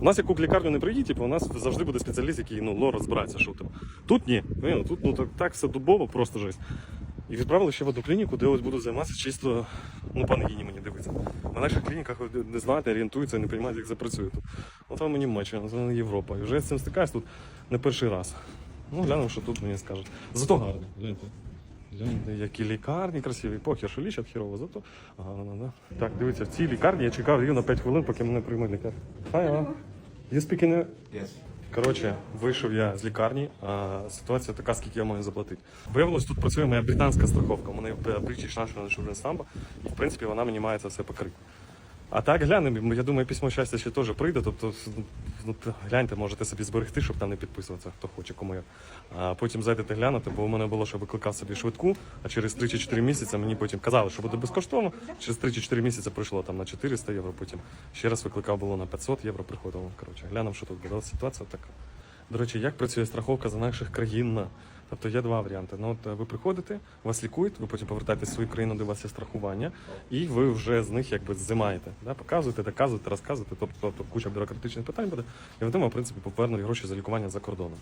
У нас яку лікарню не приїдь, типу, у нас завжди буде спеціаліст, який ну, ло розбирається, що там. Тут ні. Ну, тут ну, так, так все дубово, просто жесть. І відправили ще в одну клініку, де ось буду займатися чисто, ну, по ангіні мені дивиться. На наших клініках не знають, не орієнтуються, не розуміють, як це працює тут. От вам мені Німеччина, це Європа. І вже з цим стикаюсь тут не перший раз. Ну, глянемо, що тут мені скажуть. Зато гарно. Гляньте. Які лікарні красиві. Похер, що лічать хірово, зато гарно, да? Так, дивіться, в цій лікарні я чекав рівно 5 хвилин, поки мене приймуть лікар. Hi, uh, you speak in... Yes. Коротше, вийшов я з лікарні, а ситуація така, скільки я маю заплатити. Виявилось, тут працює моя британська страховка. У мене British National Insurance Number, і в принципі вона мені має це все покрити. А так глянемо, я думаю, письмо щастя ще теж прийде. Тобто, ну, гляньте, можете собі зберегти, щоб там не підписуватися, хто хоче, кому як. А потім зайдете глянути, бо у мене було, що викликав собі швидку, а через 3 чи 4 місяці мені потім казали, що буде безкоштовно. Через 3 чи 4 місяці прийшло там на 400 євро, потім ще раз викликав було на 500 євро, приходило. Коротше, глянемо, що тут буде. Ситуація така. До речі, як працює страховка за наших країн? Тобто є два варіанти. Ну, от е, ви приходите, вас лікують, ви потім повертаєтесь в свою країну, де у вас є страхування, і ви вже з них якби зимаєте. Да? Показуєте, доказуєте, розказуєте, тобто, тобто куча бюрократичних питань буде, і ви в принципі, повернули гроші за лікування за кордоном.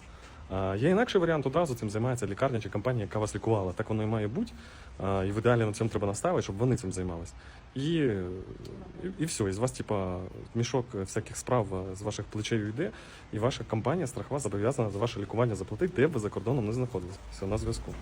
Є інакший варіант, одразу цим займається лікарня чи компанія, яка вас лікувала. Так воно і має бути. І в ідеалі на цьому треба наставити, щоб вони цим займалися. І, і, все, і з вас, типа, мішок всяких справ з ваших плечей йде, і ваша компанія страхова зобов'язана за ваше лікування заплатити, де б ви за кордоном не знаходились. Все на зв'язку.